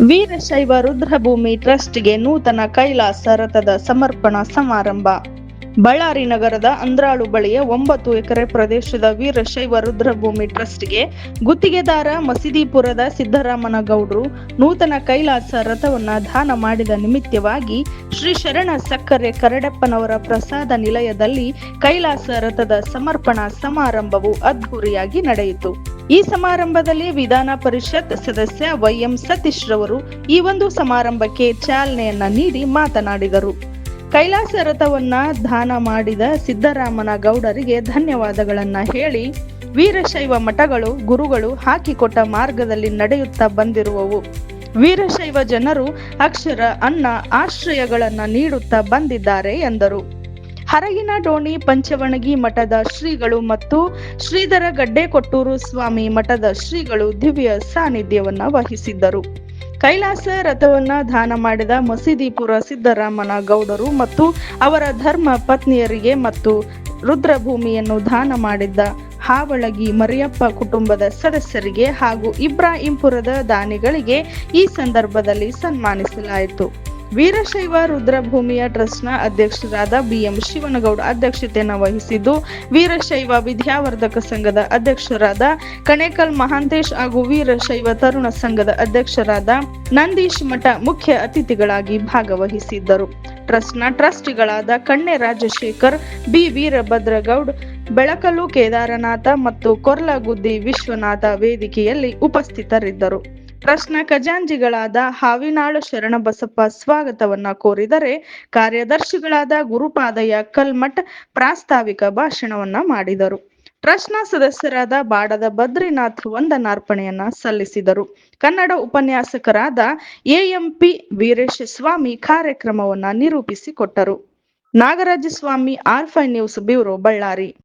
ವೀರಶೈವ ರುದ್ರಭೂಮಿ ಟ್ರಸ್ಟ್ಗೆ ನೂತನ ಕೈಲಾಸ ರಥದ ಸಮರ್ಪಣಾ ಸಮಾರಂಭ. ಬಳ್ಳಾರಿ ನಗರದ ಅಂದ್ರಾಳು ಬಳಿಯ ಒಂಬತ್ತು ಎಕರೆ ಪ್ರದೇಶದ ವೀರಶೈವ ರುದ್ರಭೂಮಿ ಟ್ರಸ್ಟ್ಗೆ ಗುತ್ತಿಗೆದಾರ ಮಸೀದಿಪುರದ ಸಿದ್ದರಾಮನ ಗೌಡ್ರು ನೂತನ ಕೈಲಾಸ ರಥವನ್ನು ದಾನ ಮಾಡಿದ ನಿಮಿತ್ತವಾಗಿ ಶ್ರೀ ಶರಣ ಸಕ್ಕರೆ ಕರಡಪ್ಪನವರ ಪ್ರಸಾದ ನಿಲಯದಲ್ಲಿ ಕೈಲಾಸ ರಥದ ಸಮರ್ಪಣಾ ಸಮಾರಂಭವು ಅದ್ಧೂರಿಯಾಗಿ ನಡೆಯಿತು. ಈ ಸಮಾರಂಭದಲ್ಲಿ ವಿಧಾನ ಪರಿಷತ್ ಸದಸ್ಯ ವೈಎಂ ಸತೀಶ್ ರವರು ಈ ಒಂದು ಸಮಾರಂಭಕ್ಕೆ ಚಾಲನೆಯನ್ನ ನೀಡಿ ಮಾತನಾಡಿದರು. ಕೈಲಾಸ ರಥವನ್ನ ದಾನ ಮಾಡಿದ ಸಿದ್ದರಾಮನ ಗೌಡರಿಗೆ ಧನ್ಯವಾದಗಳನ್ನ ಹೇಳಿ ವೀರಶೈವ ಮಠಗಳು, ಗುರುಗಳು ಹಾಕಿಕೊಟ್ಟ ಮಾರ್ಗದಲ್ಲಿ ನಡೆಯುತ್ತಾ ಬಂದಿರುವವು. ವೀರಶೈವ ಜನರು ಅಕ್ಷರ, ಅನ್ನ, ಆಶ್ರಯಗಳನ್ನು ನೀಡುತ್ತಾ ಬಂದಿದ್ದಾರೆ ಎಂದರು. ಹರಗಿನ ಡೋಣಿ ಪಂಚವಣಗಿ ಮಠದ ಶ್ರೀಗಳು ಮತ್ತು ಶ್ರೀಧರ ಗಡ್ಡೆಕೊಟ್ಟೂರು ಸ್ವಾಮಿ ಮಠದ ಶ್ರೀಗಳು ದಿವ್ಯ ಸಾನ್ನಿಧ್ಯವನ್ನ ವಹಿಸಿದ್ದರು. ಕೈಲಾಸ ರಥವನ್ನ ದಾನ ಮಾಡಿದ ಮಸೀದಿಪುರ ಸಿದ್ದರಾಮನ ಗೌಡರು ಮತ್ತು ಅವರ ಧರ್ಮ ಪತ್ನಿಯರಿಗೆ ಮತ್ತು ರುದ್ರಭೂಮಿಯನ್ನು ದಾನ ಮಾಡಿದ್ದ ಹಾವಳಗಿ ಮರಿಯಪ್ಪ ಕುಟುಂಬದ ಸದಸ್ಯರಿಗೆ ಹಾಗೂ ಇಬ್ರಾಹಿಂಪುರದ ದಾನಿಗಳಿಗೆ ಈ ಸಂದರ್ಭದಲ್ಲಿ ಸನ್ಮಾನಿಸಲಾಯಿತು. ವೀರಶೈವ ರುದ್ರಭೂಮಿಯ ಟ್ರಸ್ಟ್ನ ಅಧ್ಯಕ್ಷರಾದ ಬಿಎಂ ಶಿವನಗೌಡ ಅಧ್ಯಕ್ಷತೆಯನ್ನು ವಹಿಸಿದ್ದು, ವೀರಶೈವ ವಿದ್ಯಾವರ್ಧಕ ಸಂಘದ ಅಧ್ಯಕ್ಷರಾದ ಕಣೇಕಲ್ ಮಹಾಂತೇಶ್ ಹಾಗೂ ವೀರಶೈವ ತರುಣ ಸಂಘದ ಅಧ್ಯಕ್ಷರಾದ ನಂದೀಶ್ ಮಠ ಮುಖ್ಯ ಅತಿಥಿಗಳಾಗಿ ಭಾಗವಹಿಸಿದ್ದರು. ಟ್ರಸ್ಟ್ನ ಟ್ರಸ್ಟಿಗಳಾದ ಕಣ್ಣೆ ರಾಜಶೇಖರ್ ಬಿ. ವೀರಭದ್ರಗೌಡ್, ಬೆಳಕಲು ಕೇದಾರನಾಥ ಮತ್ತು ಕೊರ್ಲಗುದ್ದಿ ವಿಶ್ವನಾಥ ವೇದಿಕೆಯಲ್ಲಿ ಉಪಸ್ಥಿತರಿದ್ದರು. ಟ್ರಸ್ಟ್ನ ಖಜಾಂಜಿಗಳಾದ ಹಾವಿನಾಳು ಶರಣಬಸಪ್ಪ ಸ್ವಾಗತವನ್ನ ಕೋರಿದರೆ ಕಾರ್ಯದರ್ಶಿಗಳಾದ ಗುರುಪಾದಯ್ಯ ಕಲ್ಮಠ್ ಪ್ರಾಸ್ತಾವಿಕ ಭಾಷಣವನ್ನ ಮಾಡಿದರು. ಟ್ರಸ್ಟ್ನ ಸದಸ್ಯರಾದ ಬಾಡದ ಬದ್ರಿನಾಥ್ ವಂದನಾರ್ಪಣೆಯನ್ನ ಸಲ್ಲಿಸಿದರು. ಕನ್ನಡ ಉಪನ್ಯಾಸಕರಾದ A M P Veeresha Swamy ಕಾರ್ಯಕ್ರಮವನ್ನ ನಿರೂಪಿಸಿಕೊಟ್ಟರು. ನಾಗರಾಜ ಸ್ವಾಮಿ ಆರ್ಫೈ ನ್ಯೂಸ್ ಬ್ಯೂರೋ ಬಳ್ಳಾರಿ.